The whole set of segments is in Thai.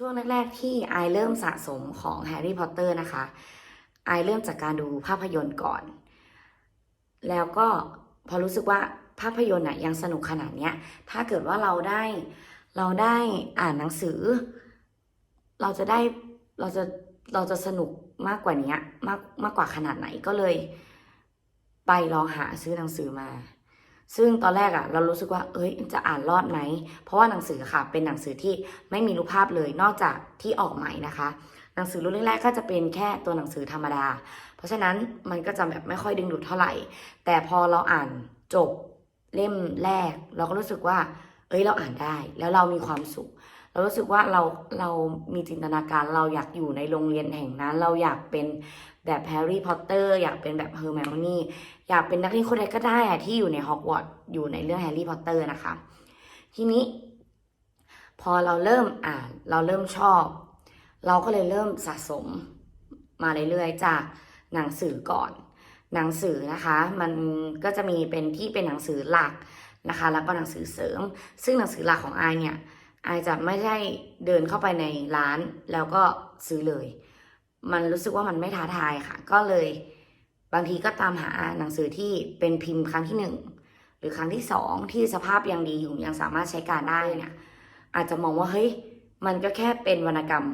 ช่วงแรกๆที่ไอเริ่มสะสมของแฮร์รี่พอตเตอร์นะคะไอเริ่มจากการดูภาพยนตร์ก่อน แล้วก็พอรู้สึกว่าภาพยนตร์น่ะยังสนุกขนาดเนี้ย ถ้าเกิดว่าเราได้เราได้อ่านหนังสือ เราจะได้เราจะเราจะสนุกมากกว่านี้มากมากกว่าขนาดไหนก็เลย ไปลองหาซื้อหนังสือมา ซึ่งตอนแรกอะเรารู้สึกว่า เอ้ยจะอ่านรอดไหม เพราะว่าหนังสือค่ะ เป็นหนังสือที่ไม่มีรูปภาพเลยนอกจากที่ออกใหม่นะคะ หนังสือรุ่นแรกๆก็จะเป็นแค่ตัวหนังสือธรรมดา เพราะฉะนั้นมันก็จะแบบไม่ค่อยดึงดูดเท่าไหร่ แต่พอเราอ่านจบเล่มแรก เราก็รู้สึกว่า เอ้ยเราอ่านได้ แล้วเรามีความสุข เรารู้สึกว่าเราเรามีจินตนาการเราอยากอยู่ในโรงเรียนแห่งนั้น เราอยากเป็นแบบแฮร์รี่พอตเตอร์อยากเป็นแบบเฮอร์แมโอนี่อยากเป็นนักเรียนคนใดก็ได้อะที่อยู่ในฮอกวอตส์อยู่ในเรื่องแฮร์รี่พอตเตอร์นะคะ ทีนี้ พอเราเริ่มอ่านเราเริ่มชอบ เราก็เลยเริ่มสะสมมาเรื่อยๆจากหนังสือก่อน หนังสือนะคะ มันก็จะมีเป็นที่เป็นหนังสือหลักนะคะ แล้วก็หนังสือเสริม ซึ่งหนังสือหลักของไอเนี่ย ไอายจะไม่ใช่เดินเข้าไปในร้านแล้วก็ซื้อเลย มันรู้สึกว่ามันไม่ท้าทายค่ะ ก็เลยบางทีก็ตามหาหนังสือที่เป็นพิมพ์ครั้งที่หนึ่งหรือครั้งที่สองที่สภาพยังดีอยู่ยังสามารถใช้การได้เนี่ยอาจจะมองว่าเฮ้ยมันก็แค่เป็นวรรณกรรม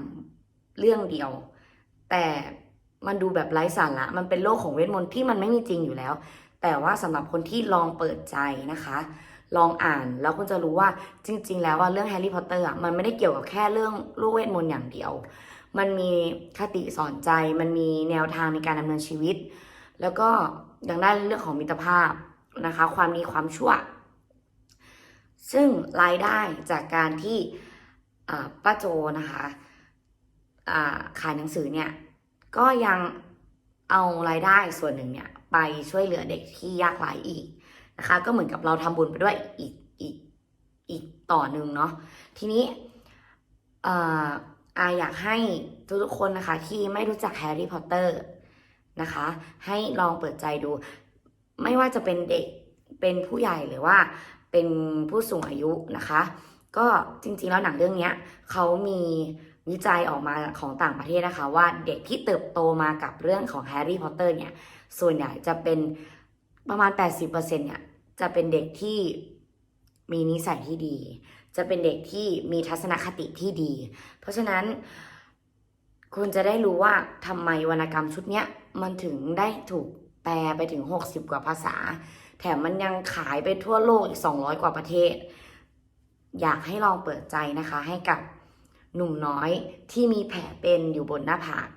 เรื่องเดียว แต่มันดูแบบไร้สาระมันเป็นโลกของเวทมนต์ที่มันไม่มีจริงอยู่แล้ว แต่ว่าสำหรับคนที่ลองเปิดใจนะคะ ลองอ่าน แล้วคุณจะรู้ว่าจริง ๆ แล้วว่าเรื่องแฮร์รี่พอตเตอร์อะมันไม่ได้เกี่ยวกับแค่เรื่องลูกเวทมนต์อย่างเดียว มันมีคติสอนใจ มันมีแนวทางในการดำเนินชีวิต แล้วก็ยังได้เรื่องของมิตรภาพนะคะ ความดีความชั่ว ซึ่งรายได้จากการที่ป้าโจนะคะขายหนังสือเนี่ยก็ยังเอารายได้ส่วนหนึ่งเนี่ยไปช่วยเหลือเด็กที่ยากไร้อีก นะคะ ก็เหมือนกับเราทำบุญไปด้วยอีกอีกอีกต่อหนึ่งเนาะทีนี้อ่าอาอยากให้ทุกๆคนนะคะที่ไม่รู้จักแฮร์รี่พอตเตอร์นะคะ ให้ลองเปิดใจดู ไม่ว่าจะเป็นเด็กเป็นผู้ใหญ่หรือว่าเป็นผู้สูงอายุนะคะ ก็จริงๆแล้วหนังเรื่องนี้เขามีวิจัยออกมาของต่างประเทศนะคะ ว่าเด็กที่เติบโตมากับเรื่องของแฮร์รี่พอตเตอร์เนี่ย ส่วนใหญ่จะเป็นประมาณ 80%เนี่ย จะเป็นเด็กที่มีนิสัยที่ดี จะเป็นเด็กที่มีทัศนคติที่ดี เพราะฉะนั้น คุณจะได้รู้ว่าทำไมวรรณกรรมชุดเนี้ยมันถึงได้ถูกแปลไปถึง 60 กว่าภาษา แถมมันยังขายไปทั่วโลกอีก 200 กว่าประเทศ อยากให้ลองเปิดใจนะคะให้กับหนุ่มน้อยที่มีแผลเป็นอยู่บนหน้าผาก